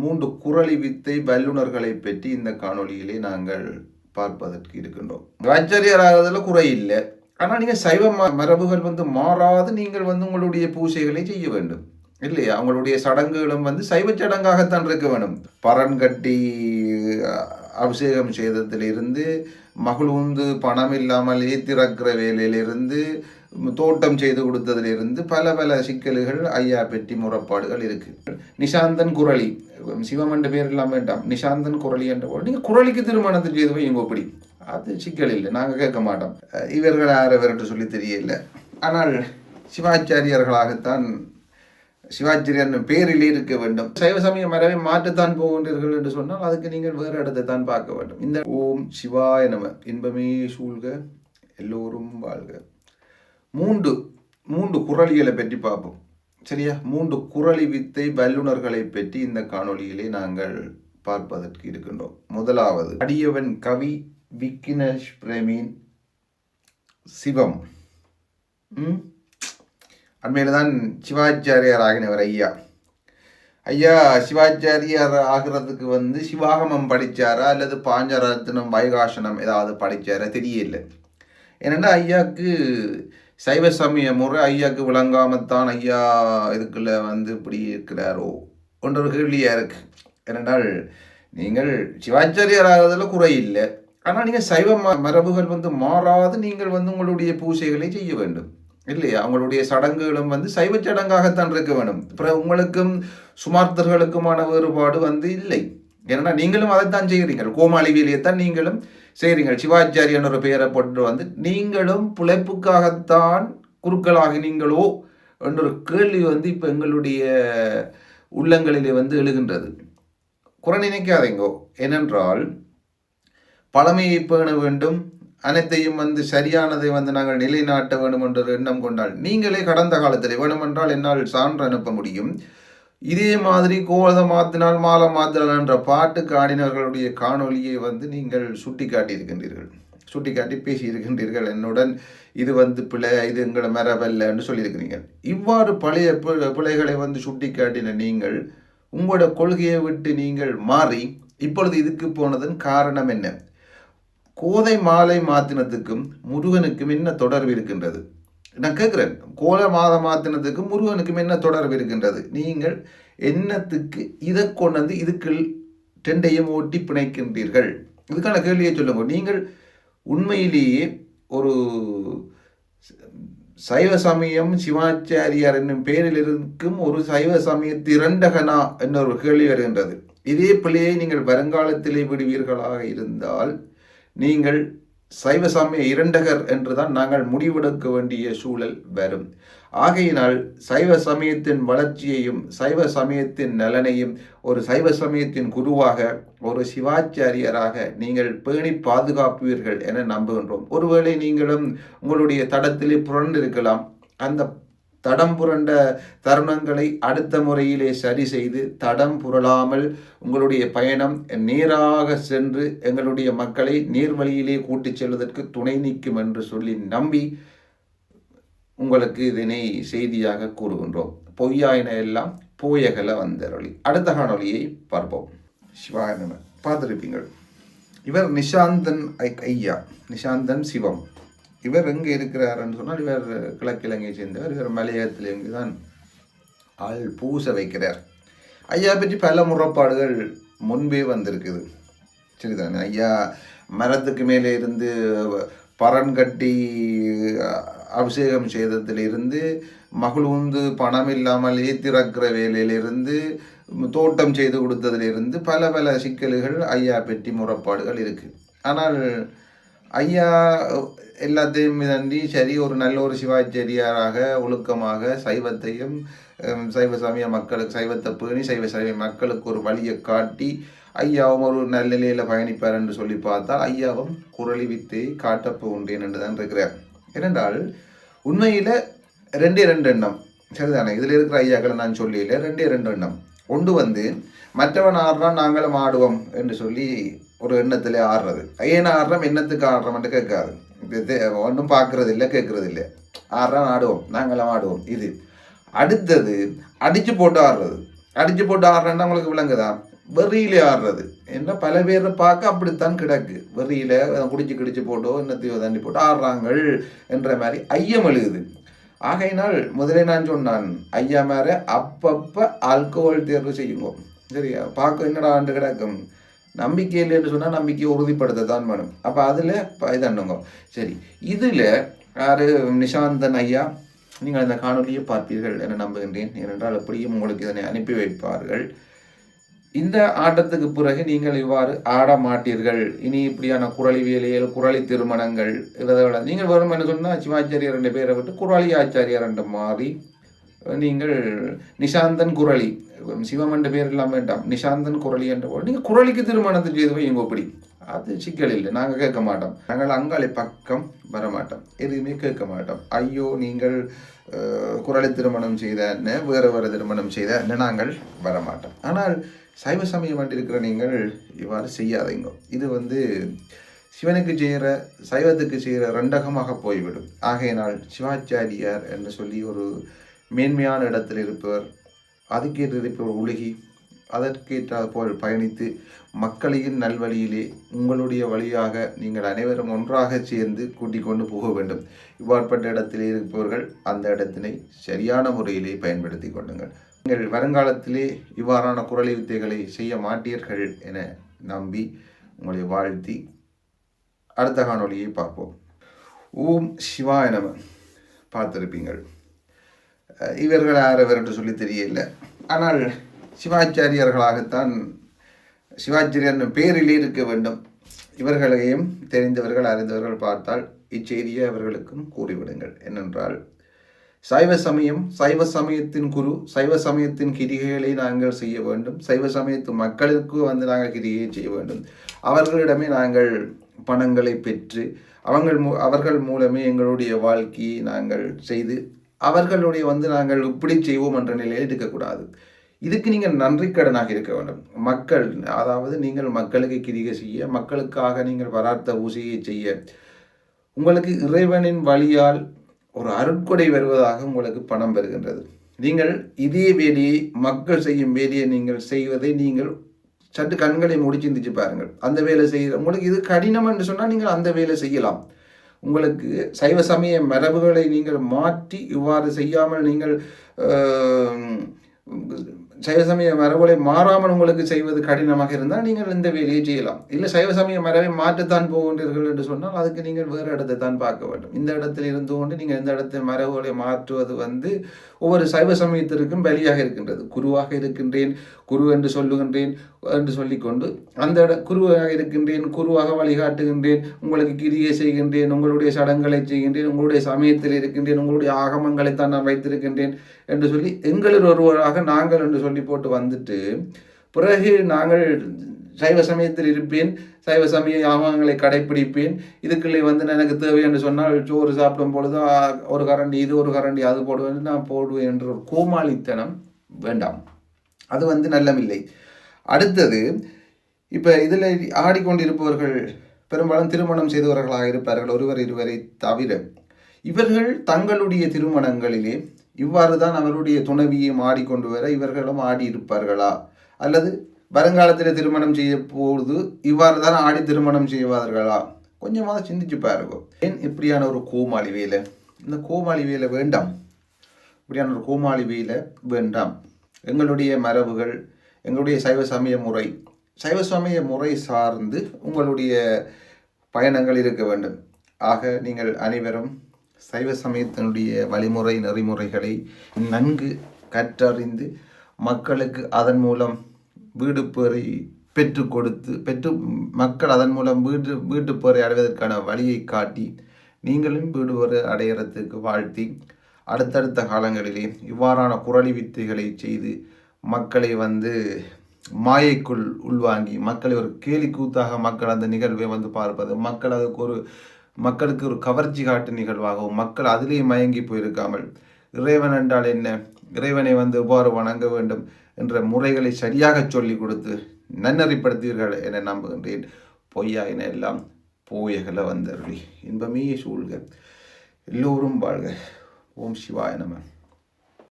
மூன்று குரளி வித்தை வல்லுநர்களை பற்றி இந்த காணொலியிலே நாங்கள் பார்ப்பதற்கு இருக்கின்றோம். ஆச்சரியராகிறதுல குறை இல்லை. ஆனால் நீங்கள் சைவ ம- மரபுகள் வந்து மாறாது நீங்கள் வந்து உங்களுடைய பூஜைகளை செய்ய வேண்டும். இல்லையா? அவங்களுடைய சடங்குகளும் வந்து சைவ சடங்காகத்தான் இருக்க வேண்டும். பரன் கட்டி அபிஷேகம் செய்ததிலிருந்து மகளுந்து பணம் இல்லாமல் ஏத்திறக்கிற வேலையிலிருந்து தோட்டம் செய்து கொடுத்ததிலிருந்து பல பல சிக்கல்கள் ஐயா பெட்டி முறைப்பாடுகள் இருக்கு. நிஷாந்தன் குரளி சிவம் என்ற பேர் எல்லாம் வேண்டாம் நிஷாந்தன் குரலி என்ற போது நீங்கள் குரலிக்கு திருமணத்தை செய்து வைங்க இப்படி அது சிக்கல் இல்லை நாங்கள் கேட்க மாட்டோம் இவர்கள் யார் என்று சொல்லி தெரியல ஆனால் சிவாச்சாரியர்களாகத்தான் சிவாச்சாரியன் பேரிலே இருக்க வேண்டும் சைவ சமய மரபை மாற்றத்தான் போகின்றீர்கள் என்று சொன்னால் அதுக்கு நீங்கள் வேறு இடத்தை தான் பார்க்க வேண்டும் இந்த ஓம் சிவாய நம இன்பமே சூழ்க எல்லோரும் வாழ்க மூன்று மூன்று குரலிகளை பற்றி பார்ப்போம் சரியா? மூன்று குரளி வித்தை வல்லுநர்களை பற்றி இந்த காணொளியிலே நாங்கள் பார்ப்பதற்கு இருக்கின்றோம். முதலாவது அடியவன் கவி விக்கினேஷ் பிரேமின் சிவம். ம்? அண்மையில் தான் சிவாச்சாரியார் ஆகினவர் ஐயா. ஐயா சிவாச்சாரியார் ஆகிறதுக்கு வந்து சிவாகமம் படிச்சாரா? அல்லது பாஞ்சரத்னம் வைகாசனம் ஏதாவது படிச்சாரா? தெரியல ஏன்னா ஐயாவுக்கு சைவ சமய முறை ஐயாக்கு விளங்காமத்தான் ஐயா இதுக்குள்ள வந்து இப்படி இருக்கிறாரோ? என்ற ஒரு கேள்வியாக இருக்கு. ஏனென்றால் நீங்கள் சிவாச்சாரியராகிறதுல குறை இல்லை. ஆனால் நீங்கள் சைவ ம- மரபுகள் வந்து மாறாது நீங்கள் வந்து உங்களுடைய பூஜைகளை செய்ய வேண்டும். இல்லையா? அவங்களுடைய சடங்குகளும் வந்து சைவ சடங்காகத்தான் இருக்க வேண்டும். அப்புறம் உங்களுக்கும் சுமார்த்தர்களுக்குமான வேறுபாடு வந்து இல்லை. ஏன்னா நீங்களும் அதைத்தான் செய்கிறீர்கள். கோமாளி வேலையைத்தான் நீங்களும் செய்கிறீர்கள் சிவாச்சாரியன் ஒரு பெயரை போட்டு வந்து நீங்களும் பிழைப்புக்காகத்தான் குருக்களாகினீங்களோ என்ற ஒரு கேள்வி வந்து இப்போ எங்களுடைய உள்ளங்களிலே வந்து எழுகின்றது. குறை நினைக்காதீங்கோ. ஏனென்றால் பழமையை பேண வேண்டும் அனைத்தையும் வந்து சரியானதை வந்து நாங்கள் நிலைநாட்ட வேண்டும் என்ற எண்ணம் கொண்டால் நீங்களே கடந்த காலத்தில் வேணுமென்றால் என்னால் சான்று அனுப்ப முடியும். இதே மாதிரி கோலத மாத்தினால் மாலை மாத்தினால் என்ற பாட்டு காணினர்களுடைய காணொளியை வந்து நீங்கள் சுட்டி காட்டியிருக்கின்றீர்கள் சுட்டி காட்டி பேசியிருக்கின்றீர்கள். என்னுடன் இது வந்து பிழை இது எங்களை மரபல்லன்னு சொல்லியிருக்கிறீங்க இவ்வாறு பழைய பிழைகளை வந்து சுட்டி காட்டின நீங்கள் உங்களோட கொள்கையை விட்டு நீங்கள் மாறி இப்பொழுது இதுக்கு போனதன் காரணம் என்ன? கோதை மாலை மாத்தினத்துக்கும் முருகனுக்கும் என்ன தொடர்பு இருக்கின்றது? நான் கேட்குறேன் கோல மாத மாத்தினத்துக்கும் முருகனுக்கும் என்ன தொடர்பு இருக்கின்றது? நீங்கள் என்னத்துக்கு இதை கொண்டு வந்து இதுக்குள் டெண்டையும் ஓட்டி பிணைக்கின்றீர்கள்? இதுக்கான கேள்வியை சொல்லுங்க. நீங்கள் உண்மையிலேயே ஒரு சைவ சமயம் சிவாச்சாரியார் என்னும் பெயரில் இருக்கும் ஒரு சைவ சமய திரண்டகனா என்ற ஒரு கேள்வி வருகின்றது. இதே பிள்ளையை நீங்கள் வருங்காலத்திலே விடுவீர்களாக இருந்தால் நீங்கள் சைவ சமய இரண்டகர் என்றுதான் நாங்கள் முடிவெடுக்க வேண்டிய சூழல் வரும். ஆகையினால் சைவ சமயத்தின் வளர்ச்சியையும் சைவ சமயத்தின் நலனையும் ஒரு சைவ சமயத்தின் குருவாக ஒரு சிவாச்சாரியராக நீங்கள் பேணி பாதுகாப்பீர்கள் என நம்புகின்றோம். ஒருவேளை நீங்களும் உங்களுடைய தடத்திலே புரண்டிருக்கலாம். அந்த தடம் புரண்ட தருணங்களை அடுத்த முறையிலே சரி செய்து தடம் புரளாமல் உங்களுடைய பயணம் நேராக சென்று எங்களுடைய மக்களை நேர்வழியிலே கூட்டிச் செல்வதற்கு துணை நிற்கும் என்று சொல்லி நம்பி உங்களுக்கு இதனை செய்தியாக கூறுகின்றோம். பொய்யாயின எல்லாம் போயகல வந்தருளி. அடுத்த காணொலியை பார்ப்போம். சிவாயன பார்த்துருப்பீங்கள் இவர் நிஷாந்தன் ஐ- ஐயா. நிஷாந்தன் சிவம். இவர் எங்கே இருக்கிறாருன்னு சொன்னால் இவர் கிழக்கிழங்கை சேர்ந்தவர். இவர் மலையகத்தில் இங்கு தான் ஆள் பூச வைக்கிறார். ஐயா பற்றி பல முறைப்பாடுகள் முன்பே வந்திருக்குது. சரிதானே? ஐயா மரத்துக்கு மேலே இருந்து பரன் கட்டி அபிஷேகம் செய்ததிலிருந்து மகளுந்து பணம் இல்லாமல் ஏத்திறக்கிற வேலையிலிருந்து தோட்டம் செய்து கொடுத்ததிலிருந்து பல பல சிக்கல்கள் ஐயா பெட்டி முறைப்பாடுகள் இருக்குது ஆனால் ஐயா எல்லாத்தையும் தாண்டி சரி ஒரு நல்ல ஒரு சிவாச்சரியாராக ஒழுக்கமாக சைவத்தையும் சைவ சமய மக்களுக்கு சைவத்தை பேணி சைவ சமய மக்களுக்கு ஒரு வழியை காட்டி ஐயாவும் ஒரு நல்ல நிலையில் பயணிப்பார் என்று சொல்லி பார்த்தால் ஐயாவும் குரலி வித்தை காட்டப் போகின்றேன் என்று தான் இருக்கிறார். ஏனென்றால் உண்மையில் ரெண்டே ரெண்டு எண்ணம். சரிதானே? இதில் இருக்கிற ஐயாக்களை நான் சொல்லல ரெண்டே ரெண்டு எண்ணம். ஒன்று வந்து மற்றவன் ஆடுறான் நாங்களும் ஆடுவோம் என்று சொல்லி ஒரு எண்ணத்தில் ஆடுறது ஏன் ஆடுறோம் எண்ணத்துக்கு ஆடுறோம்ட்டு கேட்காது. ஒன்றும் பார்க்கறது இல்லை கேட்கறது இல்லை ஆடுறோம் ஆடுவோம். நாங்களும் ஆடுவோம். இது. அடுத்தது அடித்து போட்டு ஆடுறது அடித்து போட்டு ஆடுறேன்னா உங்களுக்கு விளங்குதா? வெறியிலே ஆடுறது என்ன பல பேரை பார்க்க அப்படித்தான் கிடக்கு. வெறியில குடிச்சு கிடிச்சு போட்டோ என்னத்தையோ தண்டி போட்டு ஆடுறாங்கள் என்ற மாதிரி ஐயம் எழுகுது ஆகையினால் முதலே நான் சொன்னான் ஐயா மேலே அப்பப்போ ஆல்கோஹால் தேர்வு செய்யுங்க. சரியா? பார்க்க என்னடா ஆண்டு கிடக்கும்? நம்பிக்கை இல்லைன்னு சொன்னால் நம்பிக்கையை உறுதிப்படுத்த தான் வேணும். அப்போ அதில் இதண்ணுங்க சரி இதில் யார்? நிஷாந்தன் ஐயா நீங்கள் அந்த காணொலியை பார்ப்பீர்கள் என நம்புகின்றேன். ஏனென்றால் அப்படியும் உங்களுக்கு இதனை அனுப்பி வைப்பார்கள். இந்த ஆட்டத்துக்கு பிறகு நீங்கள் இவ்வாறு ஆட மாட்டீர்கள். இனி இப்படியான குரலி வேலைகள் குரலி திருமணங்கள் இதை நீங்கள் வரும் என்ன சொன்னால் சிவாச்சாரியர் ரெண்டு பேரை விட்டு குரலி ஆச்சாரியார் ரெண்டு மாறி நீங்கள் நிஷாந்தன் குரளி சிவம் என்ற பேர் இல்லாமல் வேண்டாம் நிஷாந்தன் குரளி என்ற நீங்கள் குரளிக்கு திருமணத்தை செய்து போய் பிடி அது சிக்கல் இல்லை நாங்கள் கேட்க மாட்டோம். நாங்கள் அங்காளி பக்கம் வர மாட்டோம் எதுவுமே கேட்க மாட்டோம். ஐயோ நீங்கள் குரலை திருமணம் செய்த வேறு வேறு திருமணம் செய்த நாங்கள் வர மாட்டோம். ஆனால் சைவ சமயம் இருக்கிற நீங்கள் இவ்வாறு செய்யாதீங்க. இது வந்து சிவனுக்கு செய்கிற சைவத்துக்கு செய்கிற ரெண்டகமாக போய்விடும். ஆகையினால் சிவாச்சாரியார் என்று சொல்லி ஒரு மேன்மையான இடத்தில் இருப்பவர் அதுக்கேற்ற இருப்பவர் உலகி அதற்கேற்ற போல் பயணித்து மக்களின் நல்வழியிலே உங்களுடைய வழியாக நீங்கள் அனைவரும் ஒன்றாக சேர்ந்து கூட்டிக் கொண்டு போக வேண்டும். இவ்வாறுபட்ட இடத்திலே இருப்பவர்கள் அந்த இடத்தினை சரியான முறையிலே பயன்படுத்தி கொள்ளுங்கள். நீங்கள் வருங்காலத்திலே இவ்வாறான குரலை வித்தைகளை செய்ய மாட்டீர்கள் என நம்பி உங்களை வாழ்த்தி அடுத்த காணொலியை பார்ப்போம். ஓம் சிவாய நம. பார்த்திருப்பீங்கள். இவர்கள் யார் என்று சொல்லி தெரியல. ஆனால் சிவாச்சாரியர்களாகத்தான் சிவாச்சாரியன் பேரிலே இருக்க வேண்டும். இவர்களையும் தெரிந்தவர்கள் அறிந்தவர்கள் பார்த்தால் இச்செய்தியை அவர்களுக்கும் கூறிவிடுங்கள். என்னென்றால் சைவ சமயம் சைவ சமயத்தின் குரு சைவ சமயத்தின் கிரிகைகளை நாங்கள் செய்ய வேண்டும். சைவ சமயத்து மக்களுக்கு வந்து நாங்கள் கிரிகையை செய்ய வேண்டும். அவர்களிடமே நாங்கள் பணங்களை பெற்று அவங்கள் மூ அவர்கள் மூலமே எங்களுடைய வாழ்க்கையை நாங்கள் செய்து அவர்களுடைய வந்து நாங்கள் இப்படி செய்வோம் என்ற நிலையில் இருக்கக்கூடாது. இதுக்கு நீங்கள் நன்றி கடனாக இருக்க வேண்டும். மக்கள் அதாவது நீங்கள் மக்களுக்கு கிரிகை செய்ய மக்களுக்காக நீங்கள் வரார்த்த ஊசியை செய்ய. உங்களுக்கு இறைவனின் வழியால் ஒரு அருட்கொடை வருவதாக உங்களுக்கு பணம் பெறுகின்றது நீங்கள் இதே வேலையை மக்கள் செய்யும் வேலையை நீங்கள் செய்வதை நீங்கள் சற்று கண்களை மூடி சிந்திச்சு பாருங்கள். அந்த வேலை செய்ய உங்களுக்கு இது கடினம் என்று சொன்னால் நீங்கள் அந்த வேலை செய்யலாம். உங்களுக்கு சைவ சமய மரபுகளை நீங்கள் மாற்றி இவ்வாறு செய்யாமல் நீங்கள் சைவ சமய மரபுகளை மாறாமல் உங்களுக்கு செய்வது கடினமாக இருந்தால் நீங்கள் இந்த வேலையை செய்யலாம். இல்லை சைவ சமய மரபை மாற்றத்தான் போகின்றீர்கள் என்று சொன்னால் அதுக்கு நீங்கள் வேறு இடத்தை தான் பார்க்க வேண்டும். இந்த இடத்தில் இருந்து கொண்டு நீங்கள் இந்த இடத்தில் மரபுகளை மாற்றுவது வந்து ஒவ்வொரு சைவ சமயத்திற்கும் பலியாக இருக்கின்றது. குருவாக இருக்கின்றேன் குரு என்று சொல்லுகின்றேன் என்று சொல்லிக்கொண்டு அந்த இட குருவாக இருக்கின்றேன் குருவாக வழிகாட்டுகின்றேன் உங்களுக்கு கிரியை செய்கின்றேன் உங்களுடைய சடங்களை செய்கின்றேன் உங்களுடைய சமயத்தில் இருக்கின்றேன் உங்களுடைய ஆகமங்களை தான் நான் வைத்திருக்கின்றேன் என்று சொல்லி எங்களில் ஒருவராக நாங்கள் என்று சொல்லி போட்டு வந்துட்டு பிறகு நாங்கள் சைவ சமயத்தில் இருப்பேன் சைவ சமய யாகங்களை கடைப்பிடிப்பேன். இதுக்குள்ளே வந்து எனக்கு தேவை என்று சொன்னால் சோறு சாப்பிடும் பொழுது ஒரு கரண்டி இது ஒரு கரண்டி அது போடுவேன் நான் போடுவேன் என்ற ஒரு கோமாளித்தனம் வேண்டாம். அது வந்து நல்லமில்லை. அடுத்தது இப்போ இதில் ஆடிக்கொண்டிருப்பவர்கள் பெரும்பாலும் திருமணம் செய்தவர்களாக இருப்பார்கள் ஒருவர் இருவரை தவிர. இவர்கள் தங்களுடைய திருமணங்களிலே இவ்வாறு தான் அவருடைய துணைவியும் ஆடிக்கொண்டு வர இவர்களும் ஆடி இருப்பார்களா அல்லது வருங்காலத்தில் திருமணம் செய்ய போது இவ்வாறு தான் ஆடி திருமணம் செய்வார்களா? கொஞ்சமாக சிந்திச்சு பாருங்க. ஏன் இப்படியான ஒரு கோமாளி வேலை? இந்த கோமாளி வேலை வேண்டாம். இப்படியான ஒரு கோமாளி வேலை வேண்டாம். எங்களுடைய மரபுகள் எங்களுடைய சைவ சமய முறை சைவ சமய முறை சார்ந்து உங்களுடைய பயணங்கள் இருக்க வேண்டும். ஆக நீங்கள் அனைவரும் சைவ சமயத்தினுடைய வழிமுறை நெறிமுறைகளை நன்கு கற்றறிந்து மக்களுக்கு அதன் மூலம் வீடு பேரை பெற்று கொடுத்து பெற்று மக்கள் அதன் மூலம் வீடு வீட்டு பேரை அடைவதற்கான வழியை காட்டி நீங்களும் வீடு பேரை அடையிறதுக்கு வாழ்த்தி அடுத்தடுத்த காலங்களிலே இவ்வாறான குரலி வித்தைகளை செய்து மக்களை வந்து மாயைக்குள் உள்வாங்கி மக்களை ஒரு கேலி கூத்தாக மக்கள் அந்த நிகழ்வை வந்து பார்ப்பது மக்கள் அதுக்கு ஒரு மக்களுக்கு ஒரு கவர்ச்சி காட்டு நிகழ்வாகவும் மக்கள் அதிலேயே மயங்கி போயிருக்காமல் இறைவன் என்றால் என்ன? இறைவனை வந்து எவ்வாறு வணங்க வேண்டும்? என்ற முறைகளை சரியாக சொல்லிக் கொடுத்து நன்னறிப்படுத்தீர்கள் என நம்புகின்றேன். பொய்யா என எல்லாம் போயகல வந்தருளி. இன்பமே சூழ்க. எல்லோரும் வாழ்க. ஓம் சிவாய நம.